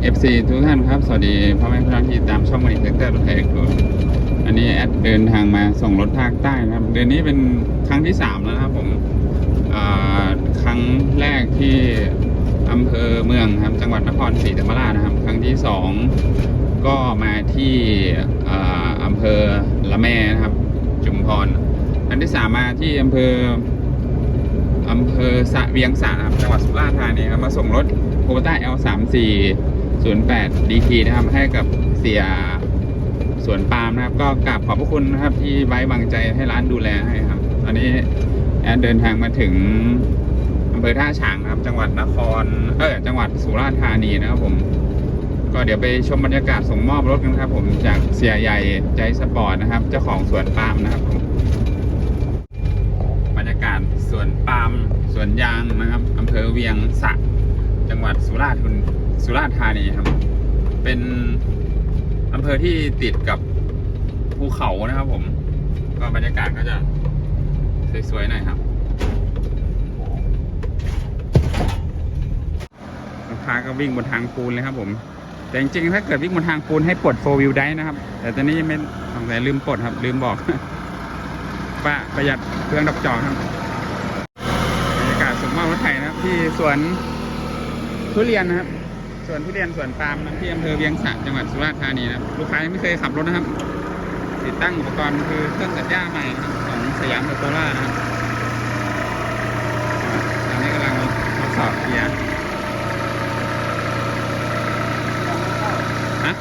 เอฟซีทุกท่านครับสวัสดีพ่อแม่พี่น้องที่ตามช่องมาริเซกเตอร์รถไฟเอกซ์อันนี้แอดเดินทางมาส่งรถภาคใต้ครับ เดือนนี้เป็นครั้งที่สามแล้วนะครับผมครั้งแรกที่อำเภอเมืองครับจังหวัดนครศรีธรรมราชนะครับ ครั้งที่สองก็มาที่อำเภอละแม่นะครับ จุมพรครั้งที่สามมาที่อำเภออำเภอสะเวียงสะครับจังหวัดสุราษฎร์ธานีครับมาส่งรถโคต้ามสี่ 08 DT นะครับให้กับเสียสวนปาล์มนะครับ ก็กราบขอบพระคุณนะครับ ที่ไว้วางใจให้ร้านดูแลให้ครับ ตอนนี้แอนเดินทางมาถึงอำเภอท่าฉางนะครับ จังหวัดนคร เออจังหวัดสุราษฎร์ธานีนะครับผม ก็เดี๋ยวไปชมบรรยากาศส่งมอบรถกันครับ ผมจากเสียใหญ่ใจสปอร์ตนะครับ เจ้าของสวนปาล์มนะครับบรรยากาศสวนปาล์มสวนยางนะครับอำเภอเวียงสะจังหวัดสุราษฎร์ สุราษฎร์ธานีครับ เป็นอำเภอที่ติดกับภูเขานะครับผม ก็บรรยากาศก็จะสวยๆหน่อยครับลูกค้าก็วิ่งบนทางปูนเลยครับผม แต่จริงๆ ถ้าเกิดวิ่งบนทางปูนให้ปลดโฟวิวได้นะครับ แต่ตอนนี้ยังไม่สงสัยลืมปลดครับ ลืมบอกป้าประหยัดเครื่องดับจอครับบรรยากาศสมมติรถไถนะครับ ที่สวนทุเรียนนะครับ สวนทุเรียนสวนปาล์มนะที่อำเภอเวียงสะจังหวัดสุราษฎร์ธานีนะลูกค้ายังไม่เคยขับรถนะครับ ติดตั้งอุปกรณ์คือเครื่องตัดหญ้าใหม่นะครับของสยามโตโตล่านะครับตอนนี้กำลังทดสอบเกียร์ฮะ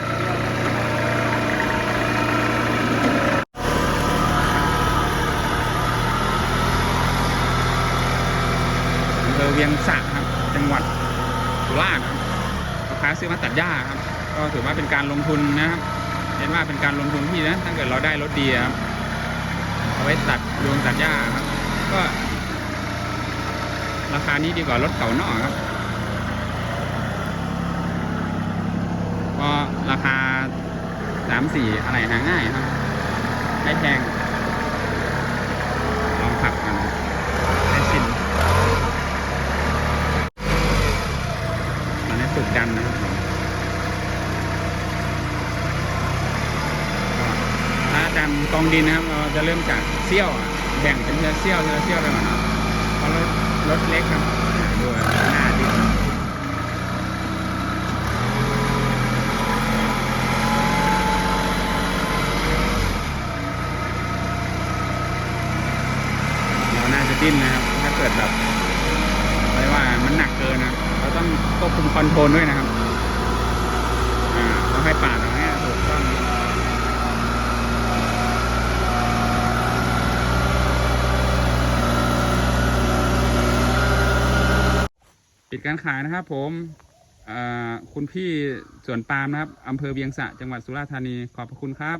อำเภอเวียงสะครับ จังหวัดสุราษฎร์ครับ ค้าซื้อมาตัดหญ้าครับก็ถือว่าเป็นการลงทุนนะครับเห็นว่าเป็นการลงทุนที่นะถ้าเกิดเราได้รถดีครับเอาไว้ตัดโยงตัดหญ้าครับ ก็ ราคานี้ดีกว่ารถเก่านอกครับก็ราคาสามสี่อะไรหาง่ายครับไม่แพงลองขับกันให้ชินตอนนี้ฝึกดันนะครับผมก็ ถ้าดันกองดินนะครับ เราจะเริ่มจากเซี่ยวแบ่งเป็นเทีเซี่ยวเซี่ยวไปก่อนครับเพราะรถรถเล็กครับดูหน้าดินเราน่าจะดิ้นนะครับ ถ้าเกิดแบบไม่ว่ามันหนักเกินนะเราต้องควบคุมคอนโทรลด้วยนะครับอ่าต้องให้ปาดตรงนี้ถูกต้อง ปิดการขายนะครับ ผมคุณพี่สวนปาล์มนะครับอำเภอเวียงสะจังหวัดสุราษฎร์ธานีขอบพระคุณครับ